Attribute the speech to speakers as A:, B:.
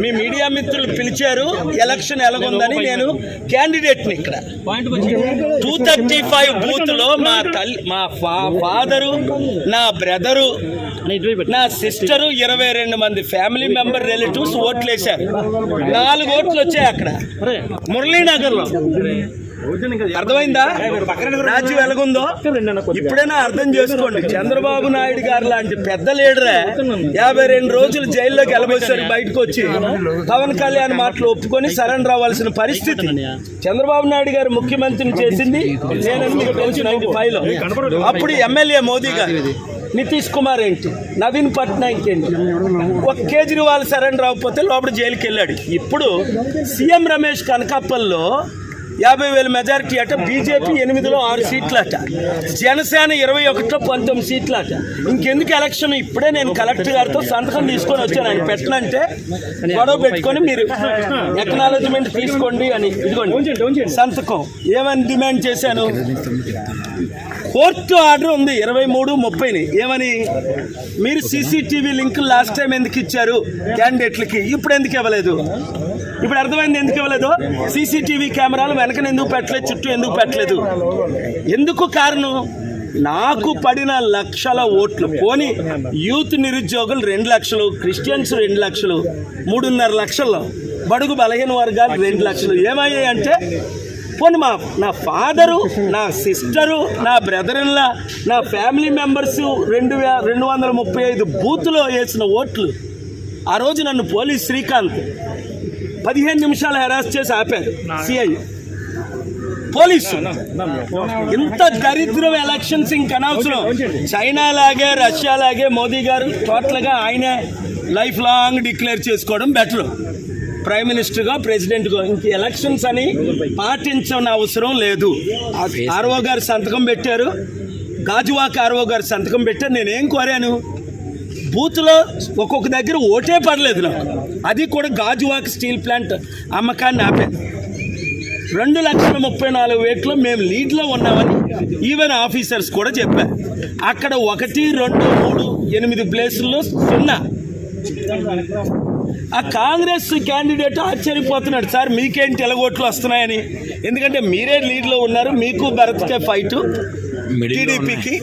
A: మీ media మిత్రులు పిలిచారు election ఎలాగుందని నేను క్యాండిడేట్ని ఇక్కడ. టూ థర్టీ ఫైవ్ బూత్లో మా తల్లి మా ఫా- ఫాదరు నా బ్రదరు నా సిస్టరు ఇరవై రెండు మంది ఫ్యామిలీ మెంబర్ రిలేటివ్స్ ఓట్లు వేశారు నాలుగు ఓట్లు వచ్చాయి అక్కడ. మురళీనగర్లో అర్థమైందా? రాజ్యం ఎలాగుందో ఇప్పుడైనా అర్థం చేసుకోండి. చంద్రబాబు నాయుడు గారు లాంటి పెద్ద లీడరే యాభై రెండు రోజులు జైల్లోకి వెళ్ళబోసారు బయటకు వచ్చి పవన్ కళ్యాణ్ మాటలు ఒప్పుకొని సరెండర్ అవ్వాల్సిన పరిస్థితి చంద్రబాబు నాయుడు గారు ముఖ్యమంత్రిని చేసింది నేను మీకు తెలుసు నైన్టీ ఫైవ్ అప్పుడు ఎమ్మెల్యే మోదీ గారు. నితీష్ కుమార్ ఏంటి? నవీన్ పట్నాయక్ ఏంటి? ఒక కేజ్రీవాల్ సరెండర్ అవ్వకపోతే లోపల జైలుకి వెళ్ళాడు ఇప్పుడు సీఎం రమేష్ కనకాపల్లో యాభై వేల మెజారిటీ అట బీజేపీ ఎనిమిదిలో ఆరు సీట్లు అట జనసేన ఇరవై ఒకటిలో పంతొమ్మిది సీట్లు అట ఇంకెందుకు ఎలక్షన్ ఇప్పుడే నేను కలెక్టర్ గారితో సంతకం తీసుకొని వచ్చాను. ఆయన పెట్టనంటే గొడవ పెట్టుకొని మీరు ఎక్నాలజ్మెంట్ తీసుకోండి అని ఇదిగోండి. సంతకం. ఏమని డిమాండ్ చేశాను? కోర్టు ఆర్డర్ ఉంది ఇరవై మూడు ముప్పైని. ఏమని? మీరు సీసీటీవీ లింక్ లాస్ట్ టైం ఎందుకు ఇచ్చారు? క్యాండిడేట్లకి ఇప్పుడు ఎందుకు ఇవ్వలేదు? ఇప్పుడు అర్థమైంది ఎందుకు ఇవ్వలేదు? సీసీటీవీ కెమెరాలు వెనకన ఎందుకు పెట్టలేదు చుట్టూ ఎందుకు పెట్టలేదు? ఎందుకు కారణం? నాకు పడిన లక్షల ఓట్లు. పోని యూత్ నిరుద్యోగులు రెండు లక్షలు క్రిస్టియన్స్ రెండు లక్షలు మూడున్నర లక్షల్లో బడుగు బలహీన వర్గాలు రెండు లక్షలు ఏమయ్యాయి అంటే పోనీ మా నా ఫాదరు నా సిస్టరు నా బ్రదర్లా నా ఫ్యామిలీ మెంబర్స్ రెండు వే రెండు వందల ముప్పై ఐదు బూత్లో వేసిన ఓట్లు ఆ రోజు నన్ను పోలీస్ శ్రీకాంత్ పదిహేను నిమిషాలు హెరాస్ చేసి ఆపారు. CI police. ఇంత దరిద్రం ఎలక్షన్స్ ఇంక అనవసరం. చైనా లాగే రష్యా లాగే మోదీ గారు టోటల్గా ఆయనే లైఫ్ లాంగ్ డిక్లేర్ చేసుకోవడం బెటర్ ప్రైమ్ మినిస్టర్గా ప్రెసిడెంట్గా ఇంక ఎలక్షన్స్ అని పాటించని అవసరం లేదు. ఆర్ఓ గారు సంతకం పెట్టారు. గాజువాక ఆర్ఓ గారు సంతకం పెట్టారు. నేనేం కోరాను? బూత్లో ఒక్కొక్క దగ్గర ఓటే పడలేదు నాకు. అది కూడా గాజువాక స్టీల్ ప్లాంట్ అమ్మకాన్ని ఆపాను రెండు లక్షల ముప్పై నాలుగు వేట్లో మేము లీడ్లో ఉన్నామని ఈవెన్ ఆఫీసర్స్ కూడా చెప్పారు అక్కడ ఒకటి రెండు మూడు ఎనిమిది ప్లేసుల్లో సున్నా. ఆ కాంగ్రెస్ క్యాండిడేట్ ఆశ్చర్యపోతున్నాడు సార్ మీకేంటి ఎలగోట్లు వస్తున్నాయని? ఎందుకంటే మీరే లీడ్లో ఉన్నారు మీకు భరత్కే ఫైట్ టీడీపీకి